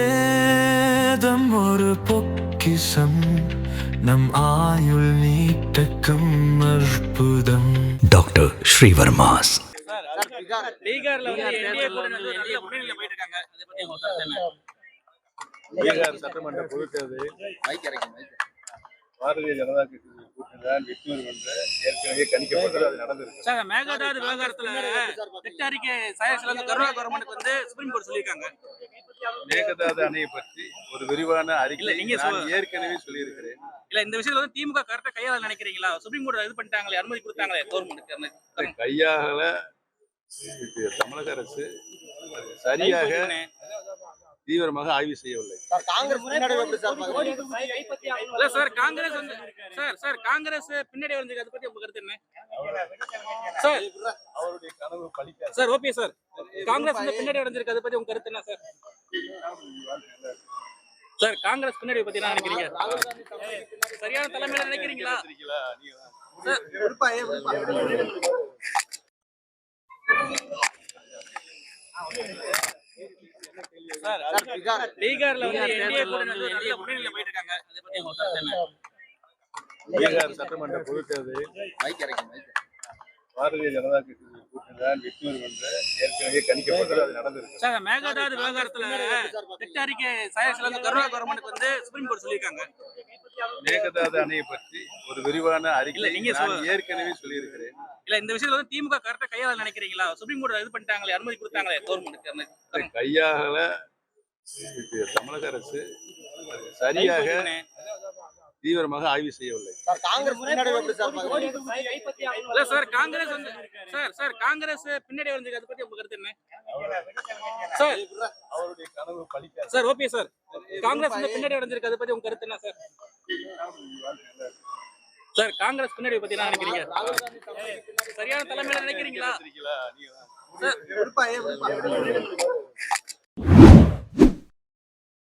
ஆயுர்வேதம் ஒரு பொக்கிசம் நம் ஆயுள் நீட்டக்கும் அற்புதம். டாக்டர் ஸ்ரீவர்மாஸ். பீகார்ல வந்து என்டிஏ கூட நல்ல நல்ல முன்னணியில போயிட்டு இருக்காங்க அதை பத்தி உங்க கருத்து என்ன? பீகார் சட்டமன்ற பொதுத் தேர்தலில் பாரதிய ஜனதா கட்சி தான் வெற்றி பெறும் என்று ஏற்கனவே கணிக்கப்பட்டது அது நடந்திருக்கு. சார் மேகதாது விவகாரத்துல திட்ட அறிக்கை சாயசில வந்து கருணா கவர்மெண்ட்டுக்கு வந்து சுப்ரீம் கோர்ட் சொல்லியிருக்காங்க. மேகதாது அணையை பற்றி ஒரு விரிவான அறிக்கை நீங்க ஏற்கனவே சொல்லியிருக்கிறேன். இல்ல இந்த விஷயத்துல வந்து திமுக கரெக்டா கையாள நினைக்கிறீங்களா? சுப்ரீம் கோர்ட் இது பண்ணிட்டாங்களே அனுமதி கொடுத்தாங்களே கவர்மெண்ட்டுக்கு கையாள தமிழக அரசு சரியாக தீவிரமாக ஆய்வு செய்யவில்லை. சார் காங்கிரஸ் வந்து சார் சார் காங்கிரஸ் பின்னாடி வந்திருக்கு அதை பத்தி உங்க கருத்து என்ன? சார் அவருடைய கனவு பலிக்காது சார் ஓகே சார். காங்கிரஸ் வந்து பின்னாடி வந்திருக்கு. அதை பத்தி உங்க கருத்து என்ன சார்? சார் காங்கிரஸ் பின்னாடி பத்தி என்ன நினைக்கிறீங்க? சரியான தலைமையில நினைக்கிறீங்களா. சார் பீகார்ல வந்து என்டிஏ முன்னணியில போயிட்டு இருக்காங்க அதை பத்தி உங்க கருத்து என்ன? பீகார் சட்டமன்ற தேர்தலில் பாரதிய ஜனதா கட்சி சார் மேகதாது விவகாரத்துல திட்ட அறிக்கை சாயசில வந்து கருணா கவர்மெண்ட்டுக்கு வந்து சுப்ரீம் கோர்ட் சொல்லியிருக்காங்க. மேகதாது அணையை பற்றி ஒரு விரிவான அறிக்கை நீங்க ஏற்கனவே சொல்லியிருக்கிறேன். இல்ல இந்த விஷயத்துல வந்து திமுக கரெக்டா கையாள நினைக்கிறீங்களா? சுப்ரீம் கோர்ட் இது பண்ணிட்டாங்களே அனுமதி கொடுத்தாங்களே கவர்மெண்ட்டுக்கு கையாள தமிழக அரசு சரியாக தீவிரமாக ஆய்வு செய்யவில்லை. இல்ல சார் காங்கிரஸ் வந்து சார் சார் காங்கிரஸ் பின்னாடி வந்திருக்கு அதை பத்தி உங்க கருத்து என்ன? சார் அவருடைய கனவு பலிக்காது சார் ஓகே சார். காங்கிரஸ் வந்து பின்னாடி வந்திருக்கு அதை பத்தி உங்க கருத்து என்ன சார்? சார் காங்கிரஸ் பின்னாடி பத்தி என்ன நினைக்கிறீங்க? சரியான தலைமையில நினைக்கிறீங்களா?